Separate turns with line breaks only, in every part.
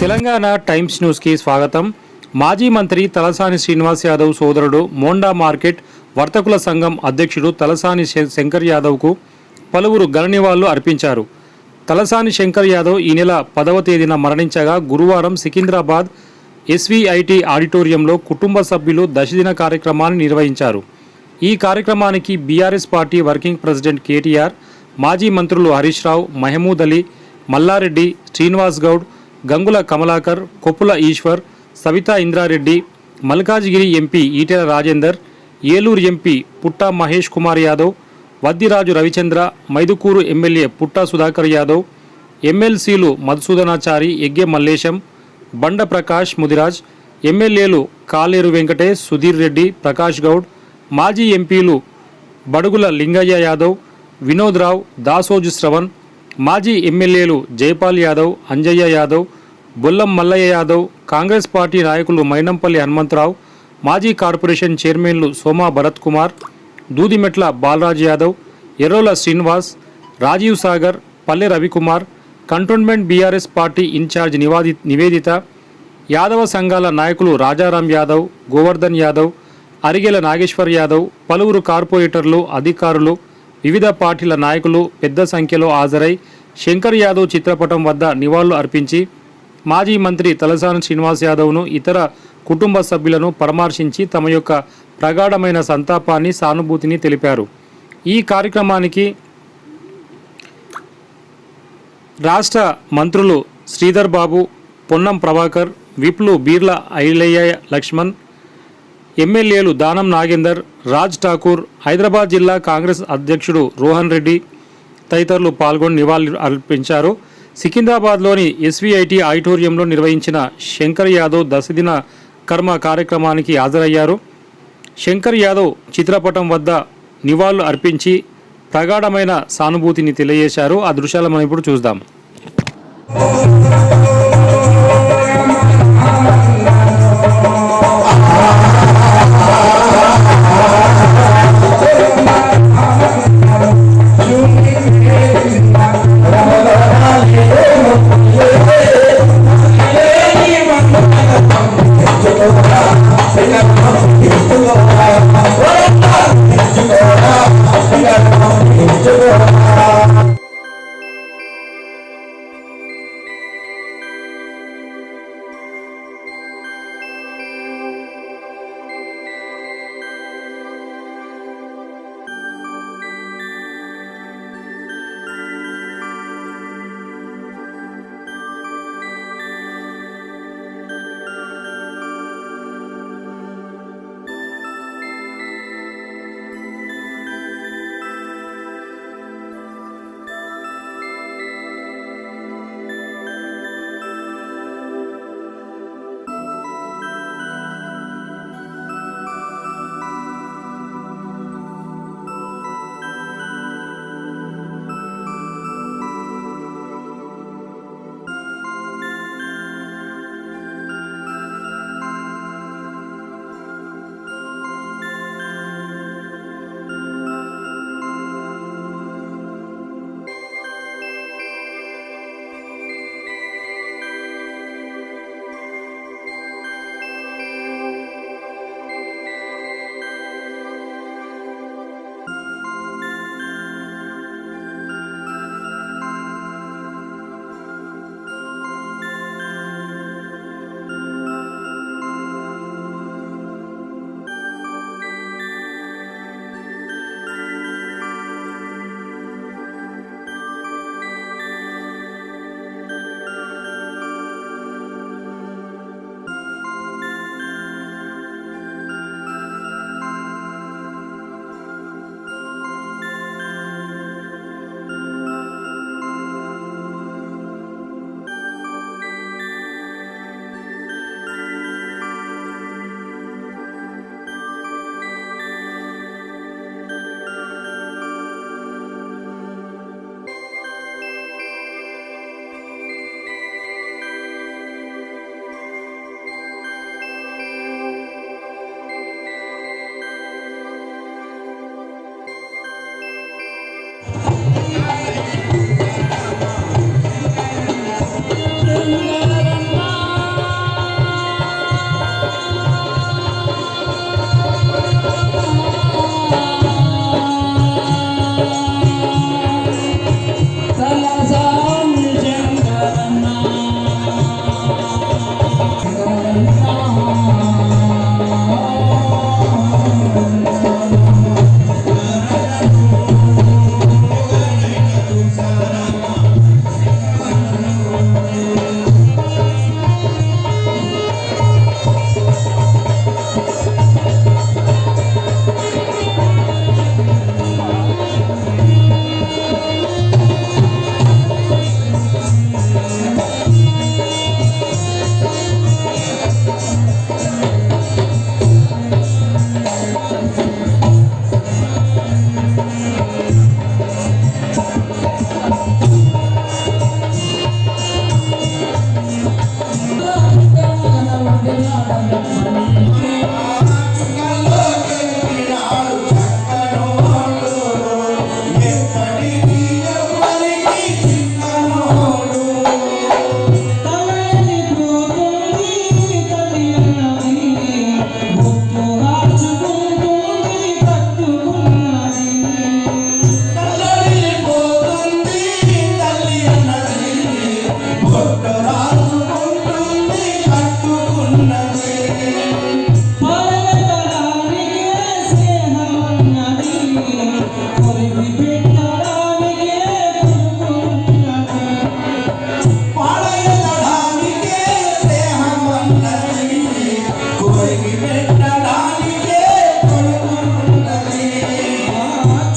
Telangana times న్యూస్కి స్వాగతం. మాజీ మంత్రి తలసాని శ్రీనివాస్ యాదవ్ సోదరుడు మోండా మార్కెట్ వర్తకుల సంఘం అధ్యక్షుడు తలసాని శ- శంకర్ యాదవ్కు పలువురు గణనివాళ్ళు అర్పించారు. తలసాని శంకర్ యాదవ్ ఈ నెల పదవ తేదీన మరణించగా గురువారం సికింద్రాబాద్ ఎస్వీఐటి ఆడిటోరియంలో కుటుంబ సభ్యులు దశదిన కార్యక్రమాన్ని నిర్వహించారు. ఈ కార్యక్రమానికి BRS party working president KTR మాజీ మంత్రులు Harish Rao Mahmood Ali Malla Reddy Srinivas Goud Gangula Kamalakar Koppula Eshwar Savitha Indra Reddy Malkajgiri MP Etela Rajender Eluru MP Putta Mahesh Kumar Yadav Vaddiraju Ravichandra Mydukur MLA Putta Sudhakar Yadav ఎమ్మెల్సీలు మధుసూదనాచారి ఎగ్గె మల్లేశం బండ ప్రకాష్ ముదిరాజ్ ఎమ్మెల్యేలు కాలేరు వెంకటేష్ సుధీర్ రెడ్డి ప్రకాష్ గౌడ్ మాజీ ఎంపీలు బడుగుల లింగయ్య యాదవ్ వినోద్ రావు దాసోజు శ్రవణ్ మాజీ ఎమ్మెల్యేలు Jaipal Yadav Anjaiah Yadav Bollam Mallaiah Yadav Congress party నాయకులు మైనంపల్లి హనుమంతరావు మాజీ కార్పొరేషన్ చైర్మన్లు Soma Bharat Kumar Dudimetla Balraj Yadav Errolla Srinivas Rajiv Sagar Palle Ravikumar Cantonment BRS party in charge నివాది Nivedita Yadava సంఘాల నాయకులు రాజారాం యాదవ్ గోవర్ధన్ యాదవ్ అరిగెల నాగేశ్వర్ యాదవ్ పలువురు కార్పొరేటర్లు అధికారులు వివిధ పార్టీల నాయకులు పెద్ద సంఖ్యలో హాజరై శంకర్ యాదవ్ చిత్రపటం వద్ద నివాళులు అర్పించి మాజీ మంత్రి తలసాని శ్రీనివాస్ యాదవ్ను ఇతర కుటుంబ సభ్యులను పరామర్శించి తమ యొక్క ప్రగాఢమైన సంతాపాన్ని సానుభూతిని తెలిపారు. ఈ కార్యక్రమానికి రాష్ట్ర మంత్రులు శ్రీధర్ బాబు పొన్నం ప్రభాకర్ విప్లు బీర్ల ఐలయ్య లక్ష్మణ్ ఎమ్మెల్యేలు దానం నాగేందర్ రాజ్ ఠాకూర్ హైదరాబాద్ జిల్లా కాంగ్రెస్ అధ్యక్షుడు రోహన్ రెడ్డి తదితరులు పాల్గొని నివాళులు అర్పించారు. సికింద్రాబాద్లోని ఎస్వీఐటి ఆడిటోరియంలో నిర్వహించిన శంకర్ యాదవ్ దశదిన కర్మ కార్యక్రమానికి హాజరయ్యారు. శంకర్ యాదవ్ చిత్రపటం వద్ద నివాళులు అర్పించి ప్రగాఢమైన సానుభూతిని తెలియజేశారు. ఆ దృశ్యాలు మనం ఇప్పుడు చూద్దాం.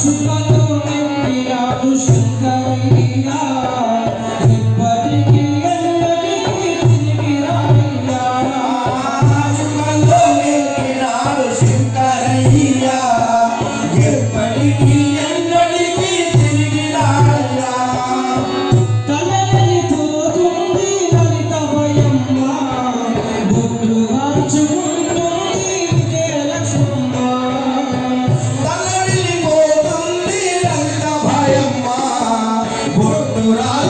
to 돌아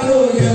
Halleluja.